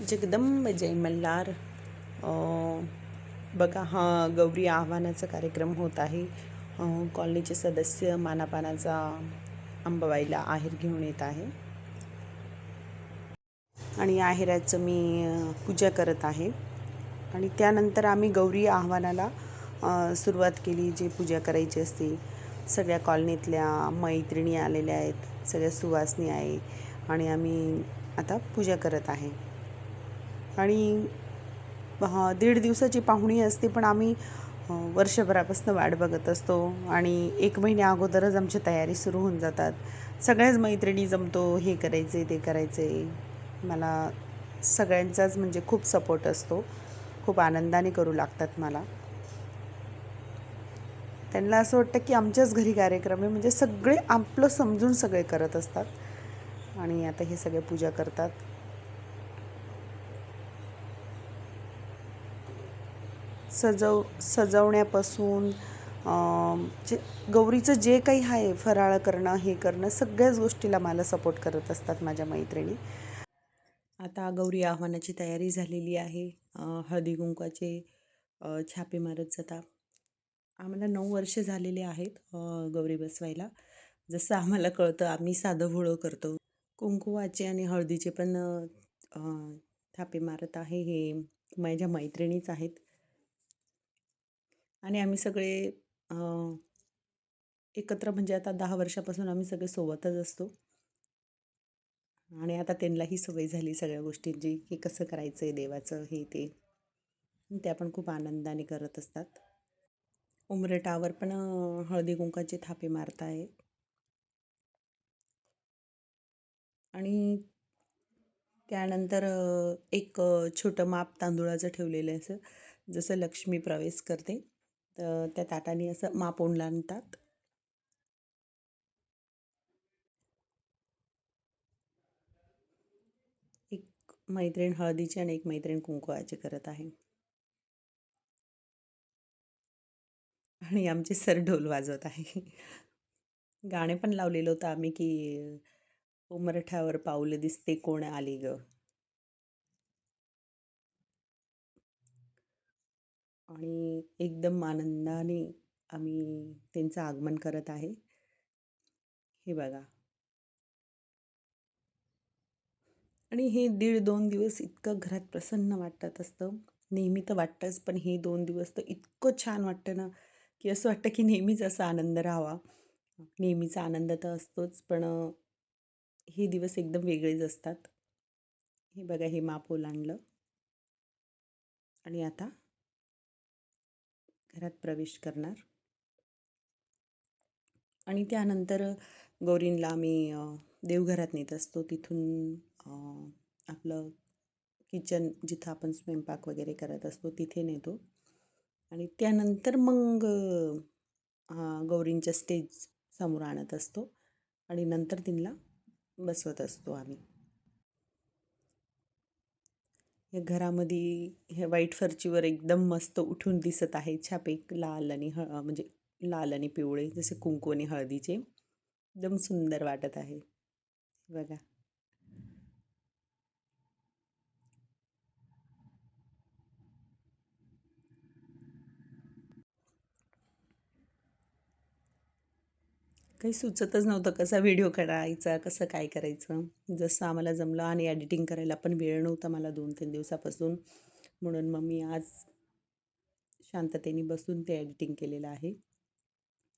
जगदंब जय मल्हार. बघा हा गौरी आव्हानाचा कार्यक्रम होत आहे. कॉलनीचे सदस्य मानापानाचा अंबाबाईला आहेर घेऊन येत आहे. आणि आहेराचं मी पूजा करत आहे. आणि त्यानंतर आम्ही गौरी आव्हानाला सुरुवात केली जी पूजा करायची असते. सगळ्या कॉलनीतल्या मैत्रिणी आलेल्या आहेत सगळ्या सुवासनी आहे. आणि आम्ही आता पूजा करत आहे. आणि दीड दिवसाची पाहुणी असते पण आम्ही वर्षभरापासून वाट बघत असतो आणि एक महिन्या अगोदरच आमची तयारी सुरू होऊन जातात. सगळ्याच मैत्रिणी जमतो हे करायचे ते करायचे मला सगळ्यांचाच म्हणजे खूप सपोर्ट असतो. खूप आनंदाने करू लागतात मला. त्यांना असं वाटतं की आमच्याच घरी कार्यक्रम आहे म्हणजे सगळे आपलं समजून सगळे करत असतात. आणि आता हे सगळे पूजा करतात. सजव सजवण्यापासून जे गौरीचं जे काही आहे फराळ करणं हे करणं सगळ्याच गोष्टीला मला सपोर्ट करत असतात माझ्या मैत्रिणी. आता गौरी आव्हानाची तयारी झालेली आहे. हळदी कुंकवाचे छापे मारत जातात. आम्हाला नऊ वर्ष झालेले आहेत गौरी बसवायला. जसं आम्हाला कळतं आम्ही साधं भोळं करतो. कुंकुवाचे आणि हळदीचे पण थापे मारत आहे हे माझ्या मैत्रिणीच आहेत. आणि आम्ही सगळे एकत्र म्हणजे आता दहा वर्षापासून आम्ही सगळे सोबतच असतो. आणि आता त्यांनाही सवय झाली सगळ्या गोष्टींची की कसं करायचं आहे देवाचं हे ते. त्या पण खूप आनंदाने करत असतात. उमरटावर पण हळदी कुंकाचे थापे मारत आहे आणि त्यानंतर एक छोटं माप तांदूळाचं ठेवलेलं असं जसं लक्ष्मी प्रवेश करते. तर त्या ताटाने असं माप ओलांडतात एक मैत्रीण हळदीची आणि एक मैत्रीण कुंकवाची करत आहे. आणि आमचे सर ढोल वाजवत आहे. गाणे पण लावलेलं होतं आम्ही की उमरठ्यावर पाऊल दिसते कोण आली गं? आणि एकदम आनंदाने आम्ही त्यांचं आगमन करत आहे. हे बघा. आणि हे दीड दोन दिवस इतकं घरात प्रसन्न वाटत असतं. नेहमी तर वाटतंच पण हे दोन दिवस तर इतकं छान वाटतं ना की असं वाटतं की नेहमीच असा आनंद राहावा. नेहमीचा आनंद तर असतोच पण हे दिवस एकदम वेगळेच असतात. हे बघा हे माप ओलांडलं. आणि आता घरात प्रवेश करणार. आणि त्यानंतर गौरींला आम्ही देवघरात नेत असतो. तिथून आपलं किचन जिथं आपण स्वयंपाक वगैरे करत असतो तिथे नेतो. आणि त्यानंतर मग गौरींच्या स्टेज समोर आणत असतो. आणि नंतर तिला बसवत असतो आम्ही. घरामध्ये ह्या व्हाईट फरचीवर एकदम मस्त उठून दिसत आहे. छापे लाल आणि हळ म्हणजे लाल आणि पिवळे जसे कुंकू आणि हळदीचे. एकदम सुंदर वाटत आहे. बघा. काही सुचतच नव्हतं कसा व्हिडिओ करायचा कसं काय करायचं. जसं आम्हाला जमलं आणि एडिटिंग करायला पण वेळ नव्हता मला दोन तीन दिवसापासून. म्हणून मग मी आज शांततेने बसून ते एडिटिंग केलेलं आहे.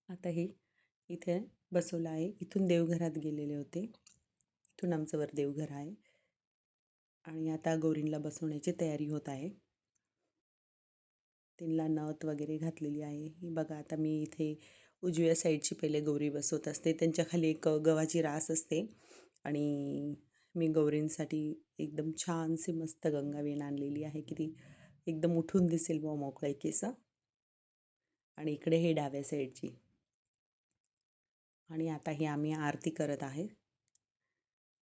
आता हे इथे बसवलं आहे. इथून देवघरात गेलेले होते. इथून आमचं वर देवघर आहे. आणि आता गौरींला बसवण्याची तयारी होत आहे. त्यांना नथ वगैरे घातलेली आहे. ही बघा आता मी इथे उजव्या साईडची पहिले गौरी बसवत असते. त्यांच्या खाली एक गव्हाची रास असते. आणि मी गौरींसाठी एकदम छानशी मस्त गंगावेण आणलेली आहे की ती एकदम उठून दिसेल व मोकळे केस. आणि इकडे हे डाव्या साईडची. आणि आता ही आम्ही आरती करत आहे.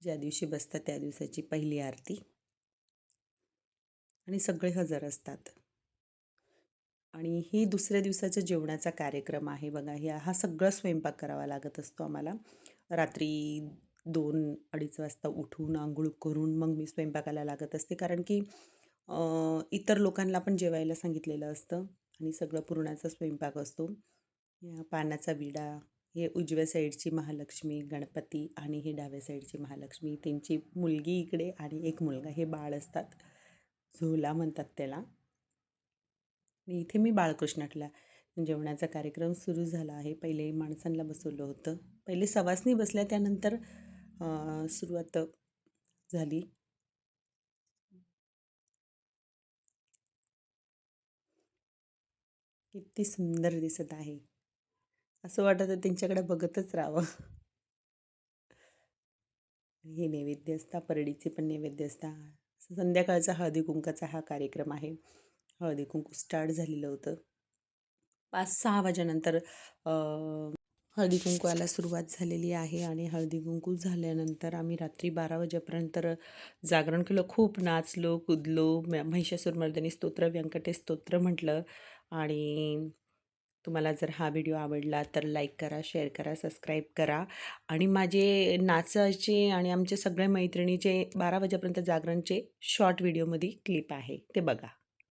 ज्या दिवशी बसतात त्या दिवसाची पहिली आरती. आणि सगळे हजर असतात. आणि ही दुसऱ्या दिवसाच्या जेवणाचा कार्यक्रम आहे बघा ह्या हा सगळा स्वयंपाक करावा लागत असतो आम्हाला. रात्री दोन अडीच वाजता उठून आंघोळ करून मग मी स्वयंपाकाला लागत असते. कारण की इतर लोकांना पण जेवायला सांगितलेलं असतं आणि सगळं पुरणाचा स्वयंपाक असतो. या पानाचा विडा हे उजव्या साईडची महालक्ष्मी गणपती आणि हे डाव्या साईडची महालक्ष्मी त्यांची मुलगी इकडे आणि एक मुलगा हे बाळ असतात. झोला म्हणतात त्याला. आणि इथे मी बाळकृष्णाटला जेवणाचा कार्यक्रम सुरू झाला आहे. पहिले माणसांना बसवलं होतं. पहिले सवासनी बसल्या त्यानंतर सुरुवात झाली. किती सुंदर दिसत आहे. असं वाटत त्यांच्याकडे बघतच राहावं. हे नैवेद्य असता परडीचे पण नैवेद्य असता. संध्याकाळचा हळदी कुंकाचा हा कार्यक्रम आहे. हळदी कुंकू स्टार्ट झालेलं होतं. पाच सहा वाजेनंतर अ, हळदी कुंकवाला सुरुवात झालेली आहे आणि हळदी कुंकू झाल्यानंतर आम्ही रात्री बारा वाजेपर्यंत जागरण केलं. खूप नाचलो कुदलो म महिषासुरमर्दिनी स्तोत्र व्यंकटेश स्तोत्र म्हटलं. आणि तुम्हाला जर हा व्हिडिओ आवडला तर लाईक करा शेअर करा सबस्क्राईब करा. आणि माझे नाचाचे आणि आमच्या सगळ्या मैत्रिणीचे बारा वाजेपर्यंत जागरणचे शॉर्ट व्हिडिओमध्ये क्लिप आहे. ते बघा.